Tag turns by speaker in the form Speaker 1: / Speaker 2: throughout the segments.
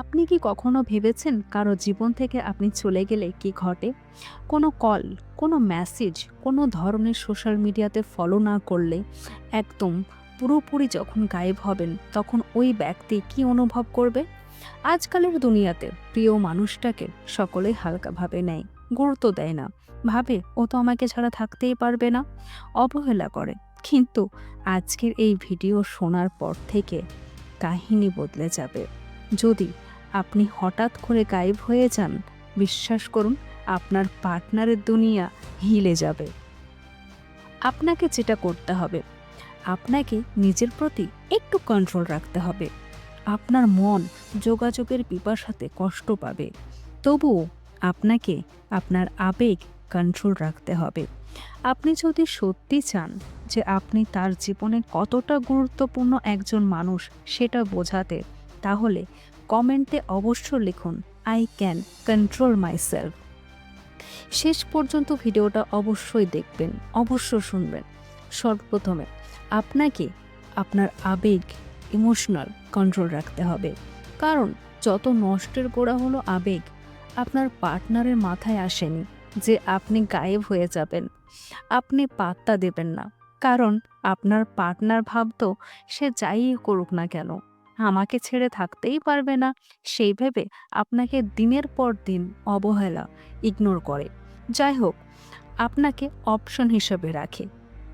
Speaker 1: আপনি কি কখনো ভেবেছেন কারও জীবন থেকে আপনি চলে গেলে কি ঘটে? কোনো কল, কোনো মেসেজ, কোনো ধরনের সোশ্যাল মিডিয়াতে ফলো না করলে একদম পুরোপুরি যখন গায়েব হবেন তখন ওই ব্যক্তি কি অনুভব করবে? আজকালের দুনিয়াতে প্রিয় মানুষটাকে সকলেই হালকাভাবে নেয়, গুরুত্ব দেয় না। ভাবে, ও তো আমাকে ছাড়া থাকতেই পারবে না। অবহেলা করে। কিন্তু আজকের এই ভিডিও শোনার পর থেকে কাহিনী বদলে যাবে। যদি আপনি হঠাৎ করে গায়েব হয়ে যান, বিশ্বাস করুন, আপনার পার্টনারের দুনিয়া হিলে যাবে। আপনাকে যেটা করতে হবে, আপনাকে নিজের প্রতি একটু কন্ট্রোল রাখতে হবে। আপনার মন যোগাযোগের পিপাসাতে কষ্ট পাবে। তবুও আপনাকে আপনার আবেগ কন্ট্রোল রাখতে হবে। আপনি যদি সত্যি চান যে আপনি তার জীবনে কতটা গুরুত্বপূর্ণ একজন মানুষ সেটা বোঝাতে, তাহলে কমেন্টে অবশ্য লিখুন I can control myself শেষ পর্যন্ত ভিডিওটা অবশ্যই দেখবেন, অবশ্য শুনবেন। সর্বপ্রথমে আপনাকে আপনার আবেগ ইমোশনাল কন্ট্রোল রাখতে হবে। কারণ যত নষ্টের গোড়া হলো আবেগ, আপনার পার্টনারের মাথায় আসেনি যে আপনি গায়েব হয়ে যাবেন। আপনি পাত্তা দেবেন না। কারণ আপনার পার্টনার ভাবতো সে যাই করুক না কেন আমাকে ছেড়ে থাকতেই পারবে না। সেই ভেবে আপনাকে দিনের পর দিন অবহেলা ইগনোর করে। যাই হোক, আপনাকে অপশন হিসেবে রাখে।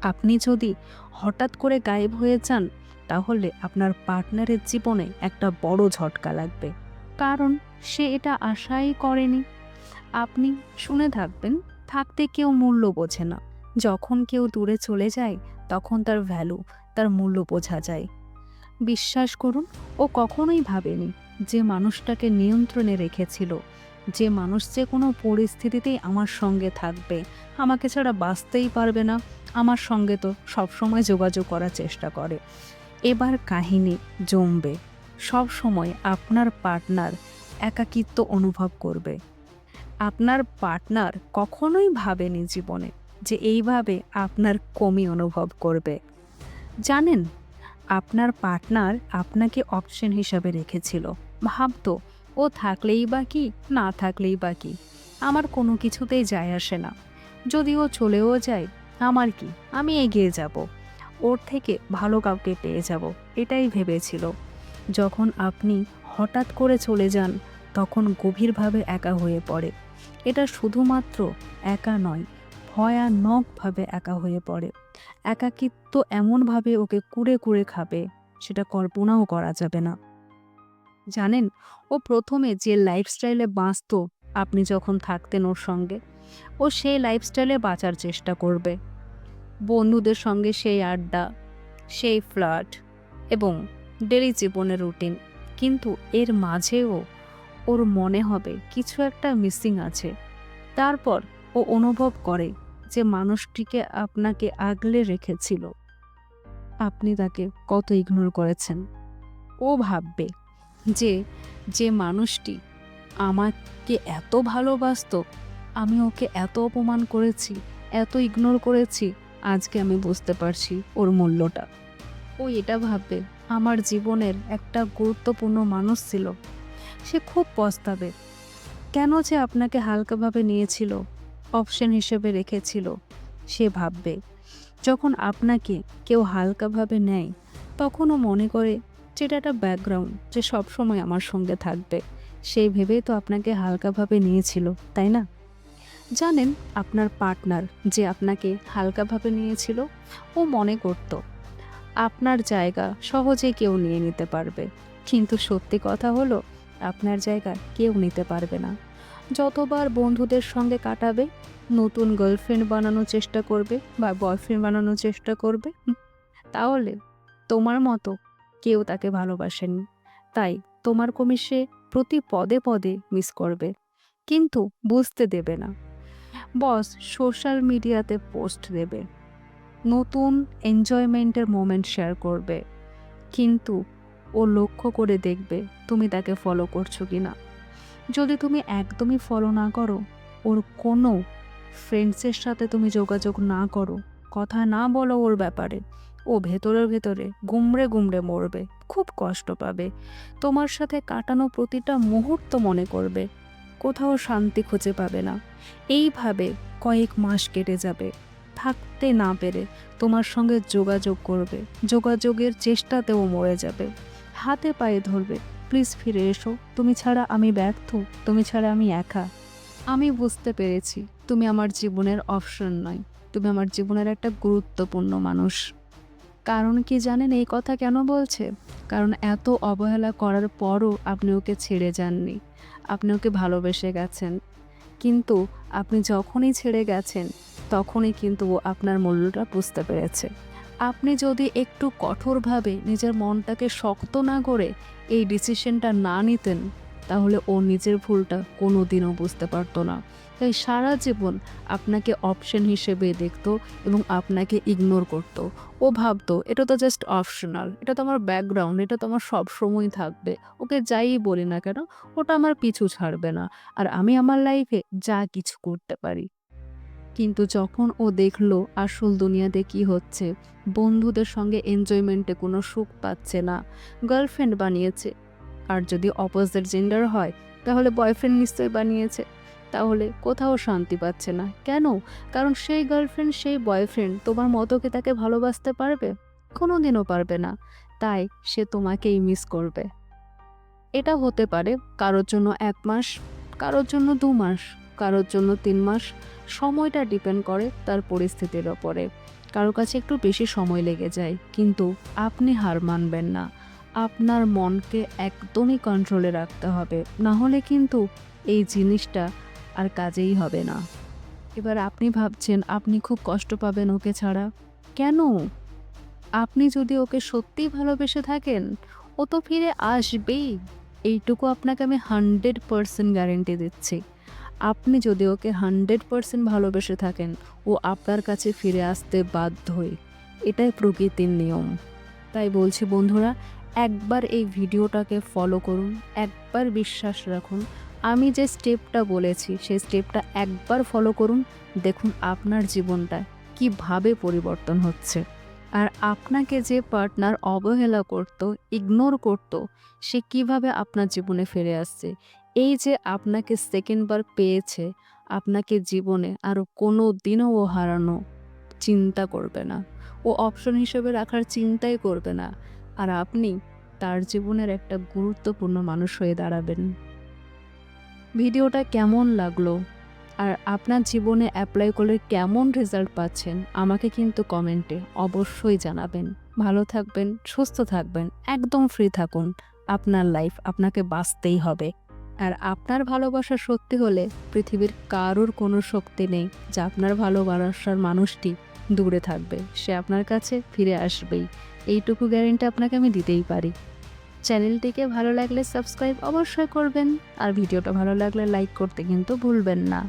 Speaker 1: আপনি যদি হঠাৎ করে গায়েব হয়ে যান, তাহলে আপনার পার্টনারের জীবনে একটা বড় ঝটকা লাগবে। কারণ সে এটা আশাই করেনি। আপনি শুনে থাকবেন, থাকতে কেউ মূল্য বোঝে না। যখন কেউ দূরে চলে যায়, তখন তার ভ্যালু তার মূল্য বোঝা যায়। বিশ্বাস করুন ও কখনোই ভাবেনি যে মানুষটাকে নিয়ন্ত্রণে রেখেছিল। যে মানুষ যে কোনো পরিস্থিতিতেই আমার সঙ্গে থাকবে। আমাকে ছাড়া বাঁচতেই পারবে না। আমার সঙ্গে তো সবসময় যোগাযোগ করার চেষ্টা করে। এবার কাহিনী জমবে। সব সময় আপনার পার্টনার একাকিত্ব অনুভব করবে। আপনার পার্টনার কখনোই ভাবেনি জীবনে যে এইভাবে আপনার কমি অনুভব করবে। জানেন আপনার পার্টনার আপনাকে অপশন হিসাবে রেখেছিল। ভাবতো, ও থাকলেই বা কি, না থাকলেই বা কি? আমার কোনো কিছুতেই যায় আসে না। যদি ও চলেও যায়, আমার কি? আমি এগিয়ে যাব। ওর থেকে ভালো কাউকে পেয়ে যাব। এটাই ভেবেছিল। যখন আপনি হঠাৎ করে চলে যান, তখন গভীরভাবে একা হয়ে পড়ে। এটা শুধুমাত্র একা নয়, ভয়ানকভাবে একা হয়ে পড়ে। একাকিত্ব এমনভাবে ওকে কুড়ে কুড়ে খাবে, সেটা কল্পনাও করা যাবে না। জানেন, ও প্রথমে যে লাইফস্টাইলে বাঁচত, আপনি যখন থাকতেন ওর সঙ্গে, ও সেই লাইফস্টাইলে বাঁচার চেষ্টা করবে। বন্ধুদের সঙ্গে সেই আড্ডা, সেই ফ্লাট এবং ডেলি জীবনের রুটিন। কিন্তু এর মাঝেও ওর মনে হবে কিছু একটা মিসিং আছে। তারপর ও অনুভব করে যে মানুষটিকে আপনাকে আগলে রেখেছিল, আপনি তাকে কত ইগনোর করেছেন? ও ভাববে যে যে মানুষটি আমাকে এত ভালোবাসতো, আমি ওকে এত অপমান করেছি, এত ইগনোর করেছি, আজকে আমি বুঝতে পারছি ওর মূল্যটা। ও এটা ভাববে, আমার জীবনের একটা গুরুত্বপূর্ণ মানুষ ছিল। সে খুব পস্তাবে। কেন যে আপনাকে হালকাভাবে নিয়েছিল? অপশন হিসেবে রেখেছিল, সে ভাববে। যখন আপনাকে কেউ হালকাভাবে নেয়, তখনও মনে করে যেটা একটা ব্যাকগ্রাউন্ড, যে সব সময় আমার সঙ্গে থাকবে। সেই ভেবেই তো আপনাকে হালকাভাবে নিয়েছিল, তাই না? জানেন, আপনার পার্টনার যে আপনাকে হালকাভাবে নিয়েছিল, ও মনে করত, আপনার জায়গা সহজে কেউ নিয়ে নিতে পারবে। কিন্তু সত্যি কথা হলো, আপনার জায়গা কেউ নিতে পারবে না। যতবার বন্ধুদের সঙ্গে কাটাবে, নতুন গার্লফ্রেন্ড বানানোর চেষ্টা করবে বা বয়ফ্রেন্ড বানানোর চেষ্টা করবে তাহলে তোমার মতো কেউ তাকে ভালোবাসেনি। তাই তোমার কমি সে প্রতি পদে পদে মিস করবে, কিন্তু বুঝতে দেবে না। বস সোশ্যাল মিডিয়াতে পোস্ট দেবে, নতুন এনজয়মেন্টের মোমেন্ট শেয়ার করবে, কিন্তু ও লক্ষ্য করে দেখবে তুমি তাকে ফলো করছ কি না যদি তুমি একদমই ফলো না করো, ওর কোনো ফ্রেন্ডসের সাথে তুমি যোগাযোগ না করো, কথা না বলো ওর ব্যাপারে, ও ভেতরে ভেতরে গুমড়ে গুমড়ে মরবে, খুব কষ্ট পাবে। তোমার সাথে কাটানো প্রতিটা মুহূর্ত মনে করবে, কোথাও শান্তি খুঁজে পাবে না। এইভাবে কয়েক মাস কেটে যাবে, থাকতে না পেরে তোমার সঙ্গে যোগাযোগ করবে, যোগাযোগের চেষ্টাতেও মরে যাবে, হাতে পায়ে ধরবে প্লিজ ফিরে এসো। তুমি ছাড়া আমি ব্যর্থ। তুমি ছাড়া আমি একা। আমি বুঝতে পেরেছি, তুমি আমার জীবনের অপশন নয়। তুমি আমার জীবনের একটা গুরুত্বপূর্ণ মানুষ। কারণ কি জানেন এই কথা কেন বলছে? কারণ এত অবহেলা করার পরও আপনি ওকে ছেড়ে যাননি। আপনি ওকে ভালোবেসে গেছেন। কিন্তু আপনি যখনই ছেড়ে গেছেন, তখনই কিন্তু ও আপনার মূল্যটা বুঝতে পেরেছে। আপনি যদি একটু কঠোরভাবে নিজের মনটাকে শক্ত না করে এই ডিসিশনটা না নিতেন, তাহলে ও নিজের ভুলটা কোনো দিনও বুঝতে পারতো না। তাই সারা জীবন আপনাকে অপশন হিসেবে দেখতো এবং আপনাকে ইগনোর করতো। ও ভাবতো, এটা তো জাস্ট অপশনাল এটা তো আমার ব্যাকগ্রাউন্ড এটা তো আমার সব সময় থাকবে, ওকে যাই বলি না কেন, ওটা আমার পিছু ছাড়বে না। আর আমি আমার লাইফে যা কিছু করতে পারি কিন্তু যখন ও দেখল আসল দুনিয়াতে কি হচ্ছে, বন্ধুদের সঙ্গে এনজয়মেন্টে কোনো সুখ পাচ্ছে না গার্লফ্রেন্ড বানিয়েছে। আর যদি অপোজিট জেন্ডার হয়, তাহলে বয়ফ্রেন্ড নিশ্চয়ই বানিয়েছে। তাহলে কোথাও শান্তি পাচ্ছে না। কেন? কারণ সেই গার্লফ্রেন্ড সেই বয়ফ্রেন্ড তোমার মতো কি তাকে ভালোবাসতে পারবে? কোনো দিনও পারবে না। তাই সে তোমাকেই মিস করবে। এটা হতে পারে কারোর জন্য এক মাস, কারোর জন্য দু মাস। কারোর জন্য তিন মাস সময়টা ডিপেন্ড করে তার পরিস্থিতির ওপরে। কারও কাছে একটু বেশি সময় লেগে যায়, কিন্তু আপনি হার মানবেন না। আপনার মনকে একদমই কন্ট্রোলে রাখতে হবে, না হলে কিন্তু এই জিনিসটা আর কাজেই হবে না। এবার আপনি ভাবছেন, আপনি খুব কষ্ট পাবেন ওকে ছাড়া। কেন? আপনি যদি ওকে সত্যিই ভালোবেসে থাকেন, ও তো ফিরে আসবেই। এইটুকু আপনাকে আমি হান্ড্রেড পারসেন্ট গ্যারেন্টি দিচ্ছি। আপনি যদি ওকে হান্ড্রেড পারসেন্ট ভালোবেসে থাকেন, ও আপনার কাছে ফিরে আসতে বাধ্যই এটাই প্রকৃতির নিয়ম। তাই বলছি বন্ধুরা, একবার এই ভিডিওটাকে ফলো করুন, একবার বিশ্বাস রাখুন। আমি যে স্টেপটা বলেছি, সেই স্টেপটা একবার ফলো করুন, দেখুন আপনার জীবনটা কীভাবে পরিবর্তন হচ্ছে। আর আপনাকে যে পার্টনার অবহেলা করত ইগনোর করত, সে কীভাবে আপনার জীবনে ফিরে আসছে এই যে আপনাকে সেকেন্ডবার পেয়েছে, আপনাকে জীবনে আরও কোনো দিনও ও হারানো চিন্তা করবে না। ও অপশন হিসেবে রাখার চিন্তাই করবে না। আর আপনি তার জীবনের একটা গুরুত্বপূর্ণ মানুষ হয়ে দাঁড়াবেন। ভিডিওটা কেমন লাগল? আর আপনার জীবনে অ্যাপ্লাই করলে কেমন রেজাল্ট পাচ্ছেন? আমাকে কিন্তু কমেন্টে অবশ্যই জানাবেন। ভালো থাকবেন, সুস্থ থাকবেন, একদম ফ্রি থাকুন। আপনার লাইফ আপনাকে বাঁচতেই হবে। আর আপনার ভালোবাসা সত্যি হলে পৃথিবীর কারোর কোনো শক্তি নেই, যে আপনার ভালোবাসার মানুষটি দূরে থাকবে। সে আপনার কাছে ফিরে আসবেই। এইটুকু গ্যারেন্টি আপনাকে আমি দিতেই পারি। চ্যানেলটিকে ভালো লাগলে সাবস্ক্রাইব অবশ্যই করবেন, আর ভিডিওটা ভালো লাগলে লাইক করতে কিন্তু ভুলবেন না।